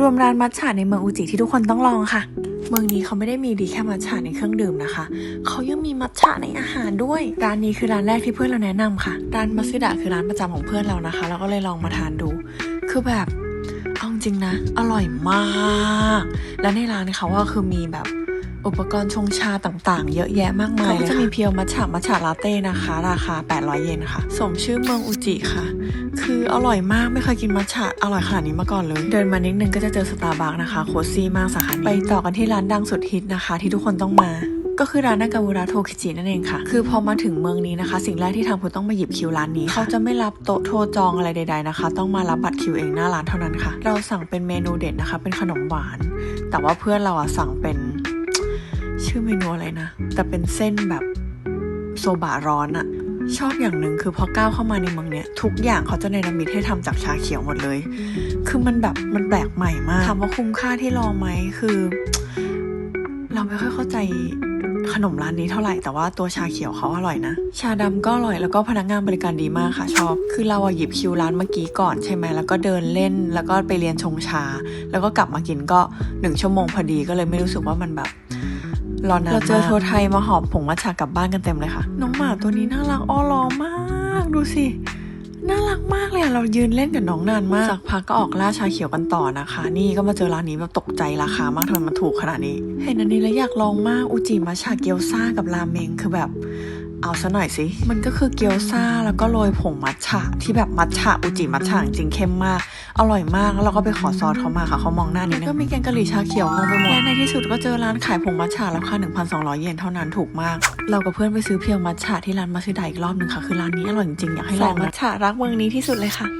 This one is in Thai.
รวมร้านมัทฉะในเมืองอุจิที่ทุกคนต้องลองค่ะ เมืองนี้เขาไม่ได้มีดีแค่มัทฉะในเครื่องดื่มนะคะ เขายังมีมัทฉะในอาหารด้วย ร้านนี้คือร้านแรกที่เพื่อนเราแนะนำค่ะ ร้านมัซึดะคือร้านประจำของเพื่อนเรานะคะ เราก็เลยลองมาทานดู คือแบบเอาจริงนะ อร่อยมาก และในร้านเขาว่าคือมีแบบ อุปกรณ์ชงชาต่างๆ เยอะแยะมากมายเขาก็จะมีเพียวมัทฉะมัทฉะลาเต้นะคะ ราคา 800 เยนค่ะ สมชื่อเมืองอุจิค่ะ คืออร่อยมากไม่เคยกินมัทฉะอร่อยขนาดนี้มาก่อนเลย เดินมานิดนึงก็จะเจอสตาร์บัคนะคะโคซี่มากสาขานี้ไปต่อกันที่ร้านดังสุดฮิตนะคะ ที่ทุกคนต้องมาก็คือร้านนากามูระโทคิจินั่นเองค่ะ คือพอมาถึงเมืองนี้นะคะ สิ่งแรกที่ทำคือต้องมาหยิบคิวร้านนี้ เขาจะไม่รับโต๊ะโทรจองอะไรใด ๆนะคะ ต้องมารับบัตรคิวเองหน้าร้านเท่านั้นค่ะ เราสั่งเป็นเมนูเด็ดนะคะ เป็นขนมหวาน แต่ว่าเพื่อนเราอะสั่งเป็น ชื่อเมนูอะไรนะ แต่เป็นเส้นแบบโซบะร้อนอะชอบอย่างหนึ่งคือพอก้าวเข้ามาในเมืองเนี้ยทุกอย่างเขาจะเนรมิตให้ทำจากชาเขียวหมดเลย คือมันแบบมันแปลกใหม่มากถามว่าคุ้มค่าที่ลองไหมคือ เราไม่ค่อยเข้าใจขนมร้านนี้เท่าไหร่แต่ว่าตัวชาเขียวเขาอร่อยนะ ชาดำก็อร่อยแล้วก็พนักงานบริการดีมากค่ะชอบ คือเราอะหยิบคิวร้านเมื่อกี้ก่อนใช่ไหมแล้วก็เดินเล่น แล้วก็ไปเรียนชงชา แล้วก็กลับมากินก็หนึ่งชั่วโมงพอดีก็เลยไม่รู้สึกว่ามันแบบ รอนานเราเจอโทไทยมาหอบผงมัชากลับบ้านกันเต็มเลยค่ะ น้องหมาตัวนี้น่ารักอ้อล้อมาก ดูสิ น่ารักมากเลยอะเรายืนเล่นกับน้องนานมากสักพักก็ออกล่าชาเขียวกันต่อนะคะ นี่ก็มาเจอร้านนี้แบบตกใจราคามากทำไมมันถูกขนาดนี้ เห็นอันนี้แล้วอยากลองมากอุจิมัชชาเกียวซ่ากับราเมงคือแบบเอาซะหน่อยสิ มันก็คือเกี๊ยวซ่าแล้วก็โรยผงมัทฉะที่แบบมัทฉะอุจิมัทฉะจริงๆเข้มมาก อร่อยมาก แล้วเราก็ไปขอซอสเขามาค่ะ เขามองหน้านิดนึงก็มีแกงกะหรี่ชาเขียวงงไปหมด และในที่สุดก็เจอร้านขายผงมัทฉะราคา1,200 เยนเท่านั้นถูกมาก เรากับเพื่อนไปซื้อเพียวมัทฉะที่ร้านมาซื้อไดอีกรอบหนึ่งค่ะ คือร้านนี้อร่อยจริงๆอยากให้ลองมัทฉะรักเมืองนี้ที่สุดเลยค่ะ